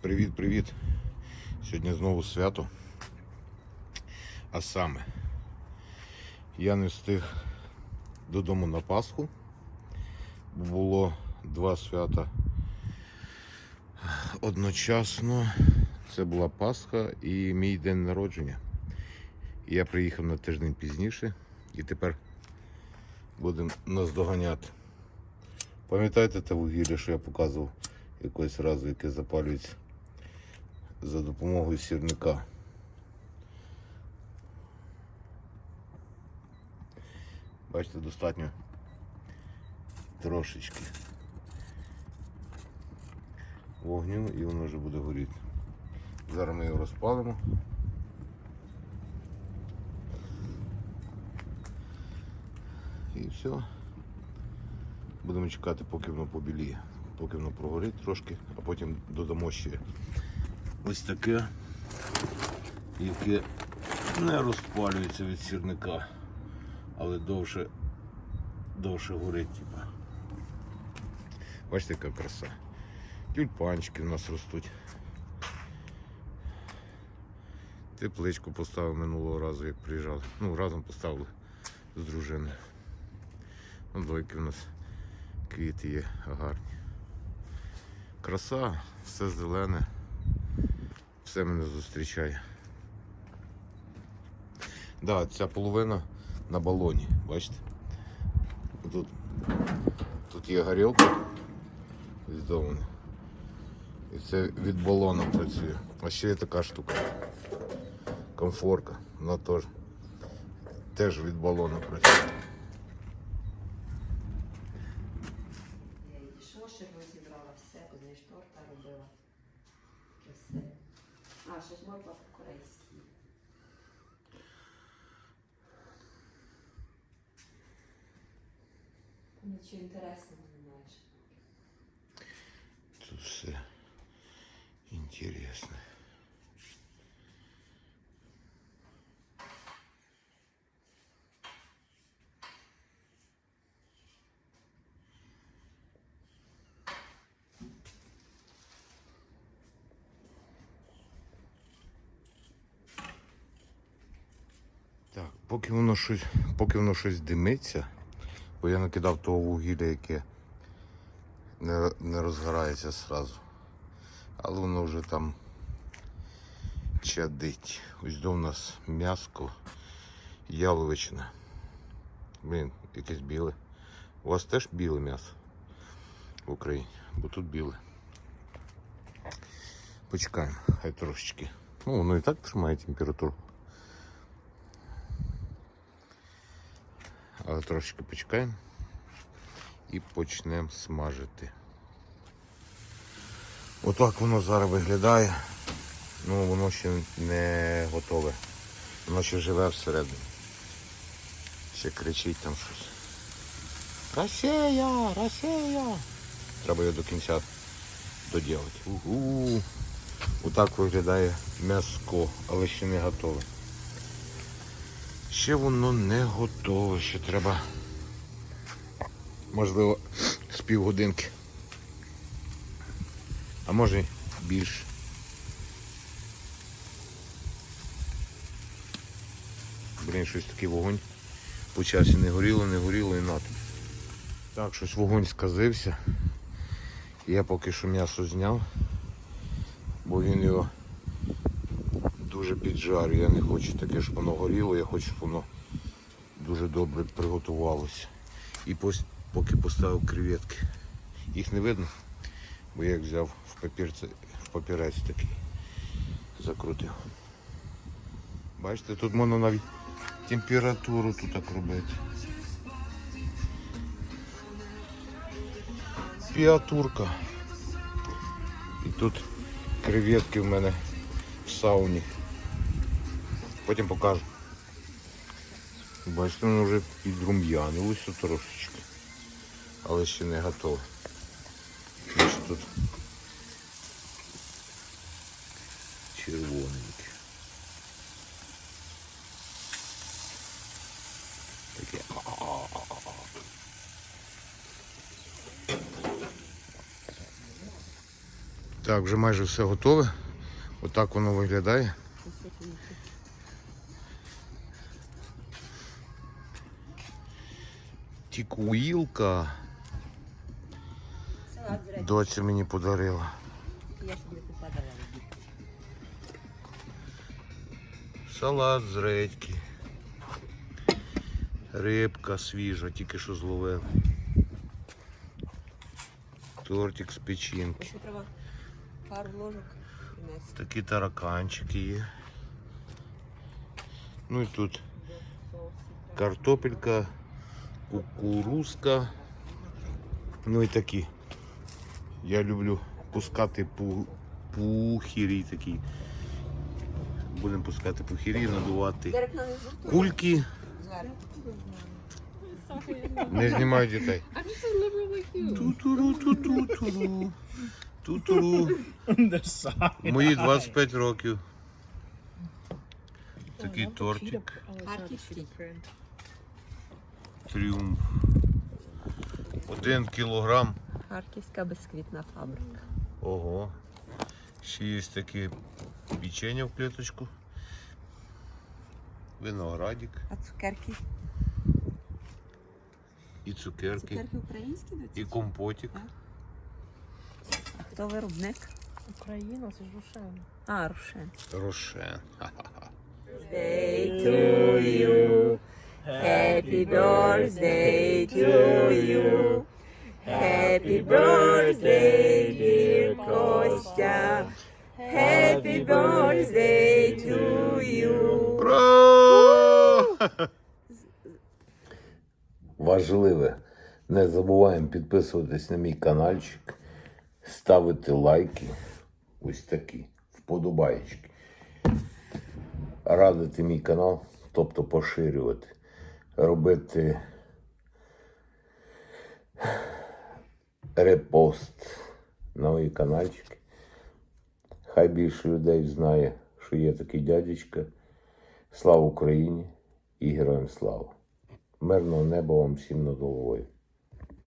Привіт-привіт. Сьогодні знову свято. А саме, я не встиг додому на Пасху. Було два свята одночасно. Це була Пасха і мій день народження. Я приїхав на тиждень пізніше і тепер будемо наздоганяти. Пам'ятаєте те вугілля, що я показував якось разу, яке запалюється за допомогою сірника. Бачите, достатньо трошечки вогню і воно вже буде горіти. Зараз ми його розпалимо. І все. Будемо чекати, поки воно побіліє, поки воно прогорить трошки, а потім додамо ще ось таке, яке не розпалюється від сірника, але довше, довше горить. Типа. Бачите, яка краса. Тюльпанчики в нас ростуть. Тепличку поставив минулого разу, як приїжджали. Ну, разом поставили з дружиною. Ну, дойки в нас квіти є гарні. Краса, все зелене, все мене зустрічає. Да, ця половина на балоні, бачите? Тут, тут є горілка здована. І це від балона працює. А ще є така штука. Комфорка, вона теж, теж від балона працює. Я її шошер розібрала, все, одне ж торта робила. Таке все. А, щось морква по-корейськи. Нічого інтересного не маєш. Тут все інтересне. Так, поки воно щось, поки воно щось димиться, бо я накидав того вугілля, яке не, не розгорається зразу. Але воно вже там чадить. Ось до нас м'яско, яловичина. Блін, якесь біле. У вас теж біле м'ясо в Україні, бо тут біле. Почекаємо, хай трошечки. Ну, воно і так тримає температуру. Але трошечки почекаємо і почнемо смажити. Отак воно зараз виглядає. Ну воно ще не готове. Воно ще живе всередині. Ще кричить там щось. Росія! Росія! Треба його до кінця доділити. Угу. Отак виглядає м'яско, але ще не готове. Ще воно не готове, ще треба, можливо, з півгодинки. А може більше. Блін, щось такий вогонь. По часі не горіло, не горіло і нато. Так, щось вогонь сказився. Я поки що м'ясо зняв, бо він його дуже піджарю. Я не хочу таке, щоб воно горіло, я хочу, щоб воно дуже добре приготувалося. І поки поставив креветки. Їх не видно, бо я їх взяв в папірці, в папірець такий. Закрутив. Бачите, тут можна навіть температуру тут так робити. Піатурка. І тут креветки в мене в сауні. Потім покажу. Бачите, воно вже підрум'янилося трошечки. Але ще не готове. Тут червоненьке. Таке. Так, вже майже все готове. Отак воно виглядає. З Доця мені подарила. Я ж попадала. Салат з редьки. Рибка свіжа, тільки що зловив. Тортик з печінки. Треба пару ложок. Такі тараканчики є. Ну і тут картопелька, кукурузка. Ну і такі. Я люблю пускати пу... пухірі такі. Будемо пускати пухірі, надувати кульки. Не знімай дітей. Тутуру, тутуру. Тутуру. Мої 25 років. Такий тортик. Харківський. Тріумф. Один кілограм. Харківська бісквітна фабрика. Ого. Ще є таке печення в клеточку. Виноградик А цукерки? і цукерки, Цукерки українські до і компотик. А хто виробник? Україна, це ж Рошен. А, Рушен. To you. Happy birthday to you. Happy birthday, dear Костя. Happy birthday to you. Ура! Важливе. Не забуваємо підписуватись на мій каналчик, ставити лайки. Ось такі, вподобаєчки. Радити мій канал, тобто поширювати, робити репост на мої каналчики. Хай більше людей знає, що є такий дядечка. Слава Україні і героям слава! Мирного неба вам всім над головою.